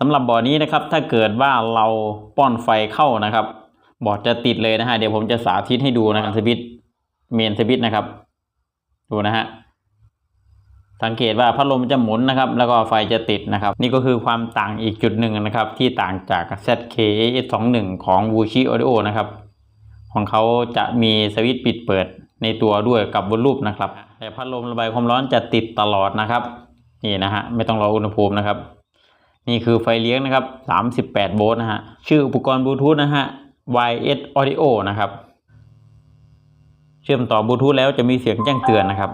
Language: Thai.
สำหรับบอร์ดนี้นะครับถ้าเกิดว่าเราป้อนไฟเข้านะครับบอร์ดจะติดเลยนะฮะเดี๋ยวผมจะสาธิตให้ดูนะครับสวิตช์เมนสวิตช์นะครับ ดูนะฮะสังเกตว่าพัดลมจะหมุนนะครับ แล้วก็ไฟจะติดนะครับ นี่ก็คือความต่างอีกจุดหนึ่งนะครับ ที่ต่างจาก ZK-S21 ของ Wuxi Audio นะครับ ของเขาจะมีสวิตช์ปิดเปิดในตัวด้วยกับบนรูปนะครับ แต่พัดลมระบายความร้อนจะติดตลอดนะครับ นี่นะฮะไม่ต้องรออุณหภูมินะครับ นี่คือไฟเลี้ยงนะครับ38โวลต์นะฮะ ชื่ออุปกรณ์บลูทูธนะฮะ YS Audio นะครับ เชื่อมต่อบลูทูธแล้วจะมีเสียงแจ้งเตือนนะครับ